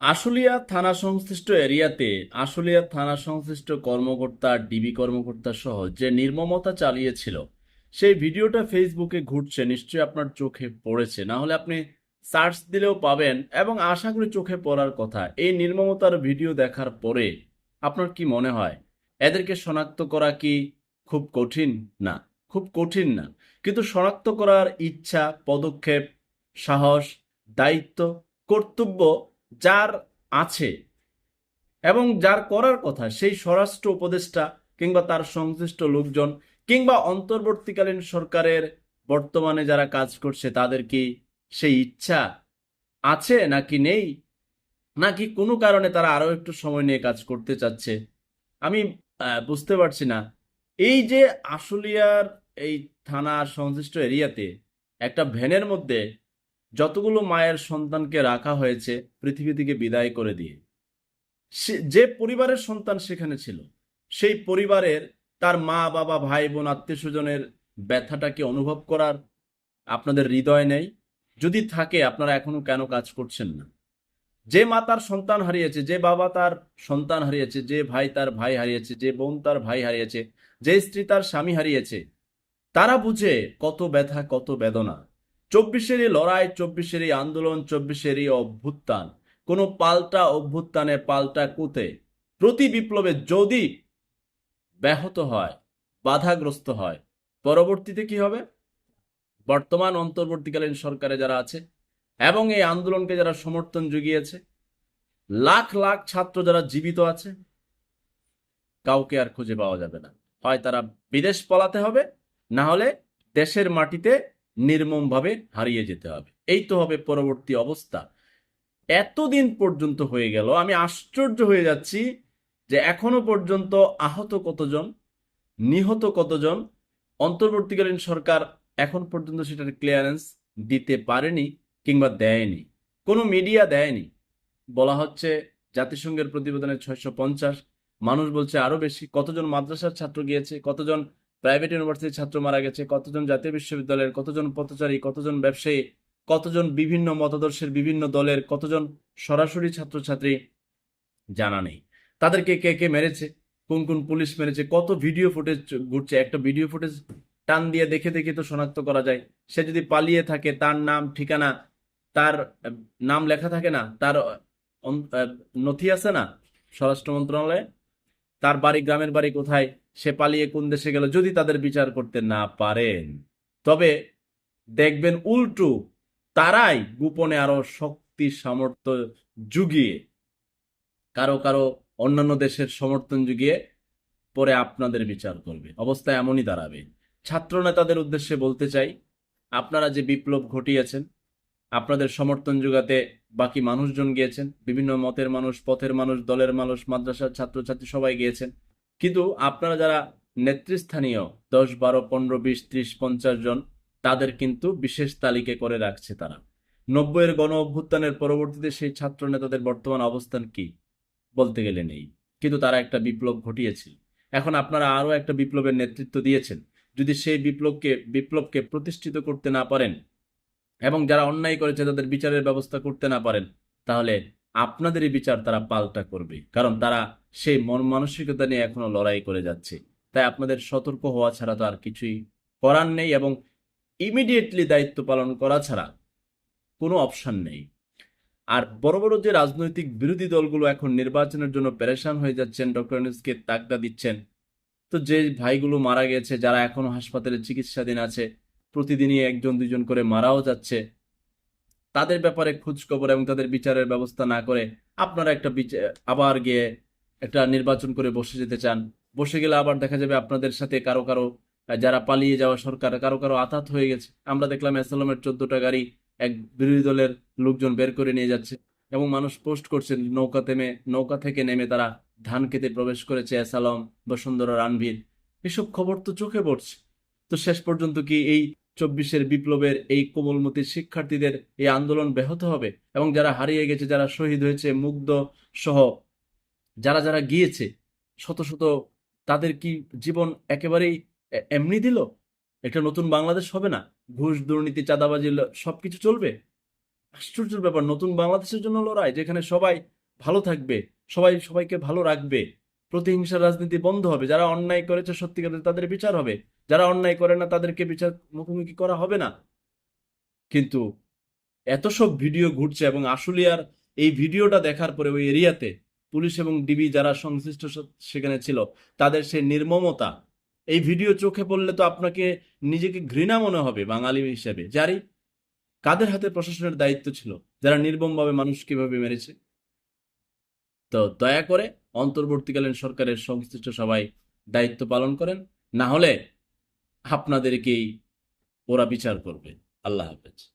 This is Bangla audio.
আশুলিয়া থানা সংশ্লিষ্ট এরিয়াতে আশুলিয়া থানা সংশ্লিষ্ট কর্মকর্তা, ডিবি কর্মকর্তা সহ যে নির্মমতা চালিয়েছিল, সেই ভিডিওটা ফেসবুকে ঘুরছে। নিশ্চয়ই আপনার চোখে পড়েছে। না হলে আপনি সার্চ দিলেও পাবেন এবং আশা করি চোখে পড়ার কথা। এই নির্মমতার ভিডিও দেখার পরে আপনার কি মনে হয়, এদেরকে শনাক্ত করা কি খুব কঠিন? না, খুব কঠিন না। কিন্তু শনাক্ত করার ইচ্ছা, পদক্ষেপ, সাহস, দায়িত্ব, কর্তব্য যার আছে এবং যার করার কথা সেই স্বরাষ্ট্র উপদেষ্টা কিংবা তার সংশ্লিষ্ট লোকজন কিংবা অন্তর্বর্তীকালীন সরকারের বর্তমানে যারা কাজ করছে তাদের কি সেই ইচ্ছা আছে নাকি নেই? নাকি কোনো কারণে তারা আরও একটু সময় নিয়ে কাজ করতে চাচ্ছে? আমি বুঝতে পারছি না। এই যে আশুলিয়ার এই থানার সংশ্লিষ্ট এরিয়াতে একটা ভ্যানের মধ্যে যতগুলো মায়ের সন্তানকে রাখা হয়েছে, পৃথিবী থেকে বিদায় করে দিয়ে। সে- যে পরিবারের সন্তান সেখানে ছিল, সেই পরিবারের তার মা, বাবা, ভাই, বোন, আত্মীয় স্বজনের ব্যথাটাকে অনুভব করার আপনাদের হৃদয় নেই? যদি থাকে, আপনারা এখনও কেন কাজ করছেন না? যে মা তার সন্তান হারিয়েছে, যে বাবা তার সন্তান হারিয়েছে, যে ভাই তার ভাই হারিয়েছে, যে বোন তার ভাই হারিয়েছে, যে স্ত্রী তার স্বামী হারিয়েছে, তারা বুঝে কত ব্যথা, কত বেদনা। চব্বিশের এই লড়াই চব্বিশের এই আন্দোলন, চব্বিশেরই অভ্যুত্থান। কোনো পাল্টা অভ্যুত্থানে পাল্টা কুতে প্রতি বিপ্লবে যদি ব্যাহত হয়, বাধাগ্রস্ত হয়, পরবর্তীতে কি হবে? বর্তমান, অন্তর্বর্তীকালীন সরকারে যারা আছে এবং এই আন্দোলনকে যারা সমর্থন জুগিয়েছে, লাখ লাখ ছাত্র যারা জীবিত আছে, কাউকে আর খুঁজে পাওয়া যাবে না। হয় তারা বিদেশ পলাতে হবে, না হলে দেশের মাটিতে নির্মমভাবে হারিয়ে যেতে হবে। এই তো হবে পরবর্তী অবস্থা। এতদিন পর্যন্ত হয়ে গেল, আমি আশ্চর্য হয়ে যাচ্ছি যে এখনও পর্যন্ত আহত কতজন, নিহত কতজন, অন্তর্বর্তীকালীন সরকার এখন পর্যন্ত সেটার ক্লিয়ারেন্স দিতে পারেনি কিংবা দেয়নি। কোনো মিডিয়া দেয়নি। বলা হচ্ছে জাতিসংঘের প্রতিবেদনে ছয়শো পঞ্চাশ, মানুষ বলছে আরও বেশি, কতজন মাদ্রাসার ছাত্র গিয়েছে, কতজন প্রাইভেট ইউনিভার্সিটির ছাত্র মারা গেছে, কতজন জাতীয় বিশ্ববিদ্যালয়ের, কতজন পথচারী, কতজন ব্যবসায়ী, কতজন বিভিন্ন মতাদর্শের বিভিন্ন দলের, কতজন সরাসরি ছাত্রছাত্রী জানা নেই। তাদেরকে কে কে মেরেছে, কোন কোন পুলিশ মেরেছে, কত ভিডিও ফুটেজ ঘুরছে, একটা ভিডিও ফুটেজ টান দিয়ে দেখে দেখে তো শনাক্ত করা যায়। সে যদি পালিয়ে থাকে, তার নাম, ঠিকানা, তার নাম লেখা থাকে না, তার নথি আছে না, স্বরাষ্ট্র মন্ত্রণালয়ে, তার বাড়ি, গ্রামের বাড়ি কোথায় সে পালিয়ে কোন দেশে গেল যদি তাদের বিচার করতে না পারেন। তবে দেখবেন উল্টু, তারাই গোপনে আরও শক্তি, সামর্থ্য যুগিয়ে কারও কারও অন্যান্য দেশের সমর্থন যুগিয়ে পরে আপনাদের বিচার করবে। অবস্থা এমনই দাঁড়াবে। ছাত্র নেতাদের উদ্দেশ্যে বলতে চাই, আপনারা যে বিপ্লব ঘটিয়েছেন, আপনাদের সমর্থন যোগাতে বাকি মানুষজন গিয়েছেন, বিভিন্ন মতের মানুষ, পথের মানুষ, দলের মানুষ, মাদ্রাসার ছাত্রছাত্রী সবাই গিয়েছেন কিন্তু আপনারা যারা নেতৃস্থানীয়, দশ, বারো, পনেরো, বিশ, ত্রিশ, পঞ্চাশ জন, তাদের কিন্তু বিশেষ তালিকা করে রাখছে তারা। নব্বইয়ের গণ অভ্যুত্থানের পরবর্তীতে সেই ছাত্র নেতাদের বর্তমান অবস্থান কি? বলতে গেলে নেই। কিন্তু তারা একটা বিপ্লব ঘটিয়েছে। এখন আপনারা আরও একটা বিপ্লবের নেতৃত্ব দিয়েছেন। যদি সেই বিপ্লবকে বিপ্লবকে প্রতিষ্ঠিত করতে না পারেন এবং যারা অন্যায় করেছে তাদের বিচারের ব্যবস্থা করতে না পারেন, তাহলে আপনাদেরই বিচার তারা পাল্টা করবে। কারণ তারা সেই মন মানসিকতা নিয়ে এখনও লড়াই করে যাচ্ছে। তাই আপনাদের সতর্ক হওয়া ছাড়া তো আর কিছুই করার নেই এবং ইমিডিয়েটলি দায়িত্ব পালন করা ছাড়া কোনো অপশন নেই। আর বড় বড় যে রাজনৈতিক বিরোধী দলগুলো এখন নির্বাচনের জন্য পেরেশান হয়ে যাচ্ছেন, ডক্টর ইউনূসকে তাগদা দিচ্ছেন, তো যে ভাইগুলো মারা গেছে, যারা এখনও হাসপাতালে চিকিৎসাধীন আছে, প্রতিদিনই একজন দুজন করে মারাও যাচ্ছে তাদের ব্যাপারে খোঁজ খবর এবং তাদের বিচারের ব্যবস্থা না করে আপনারা একটা আবার গিয়ে একটা নির্বাচন করে বসে যেতে চান। বসে গেলে আবার দেখা যাবে আপনাদের সাথে কারও কারও যারা পালিয়ে যাওয়া সরকার, কারও কারও আঘাত হয়ে গেছে। আমরা দেখলাম এসালামের চোদ্দটা গাড়ি এক বিরোধী দলের লোকজন বের করে নিয়ে যাচ্ছে এবং মানুষ পোস্ট করছেন, নৌকা থেমে, নৌকা থেকে নেমে তারা ধান খেতে প্রবেশ করেছে এসালম বসুন্ধরা রানভীর। এসব খবর তো চোখে পড়ছে। তো শেষ পর্যন্ত কি এই চব্বিশের বিপ্লবের এই কোমলমতি শিক্ষার্থীদের এই আন্দোলন ব্যাহত হবে এবং যারা হারিয়ে গেছে, যারা শহীদ হয়েছে, মুগ্ধ সহ যারা যারা গিয়েছে, শত শত তাদের কি জীবন একেবারেই এমনি দিল? একটা নতুন বাংলাদেশ হবে না? ঘুষ, দুর্নীতি, চাঁদাবাজি সবকিছু চলবে? আশ্চর্যের ব্যাপার, নতুন বাংলাদেশের জন্য লড়াই যেখানে সবাই ভালো থাকবে, সবাই সবাইকে ভালো রাখবে, প্রতিহিংসার রাজনীতি বন্ধ হবে, যারা অন্যায় করেছে সত্যিকারের তাদের বিচার হবে যারা অন্যায় করে না, তাদেরকে বিচার মুখোমুখি করা হবে না। কিন্তু এত সব ভিডিও ঘুরছে এবং আশুলিয়ার এই ভিডিওটা দেখার পরে ওই এরিয়াতে পুলিশ এবং ডিবি যারা সংশ্লিষ্ট সেখানে ছিল, তাদের সেই নির্মমতা, এই ভিডিও চোখে পড়লে তো আপনাকে নিজেকে ঘৃণা মনে হবে বাঙালি হিসেবে। যারই কাদের হাতে প্রশাসনের দায়িত্ব ছিল, যারা নির্মমভাবে মানুষ কীভাবে মেরেছে? তো দয়া করে অন্তর্বর্তীকালীন সরকারের সংশ্লিষ্ট সবাই দায়িত্ব পালন করেন। না হলে আপনাদেরকেই ওরা বিচার করবে। আল্লাহ হাফেজ।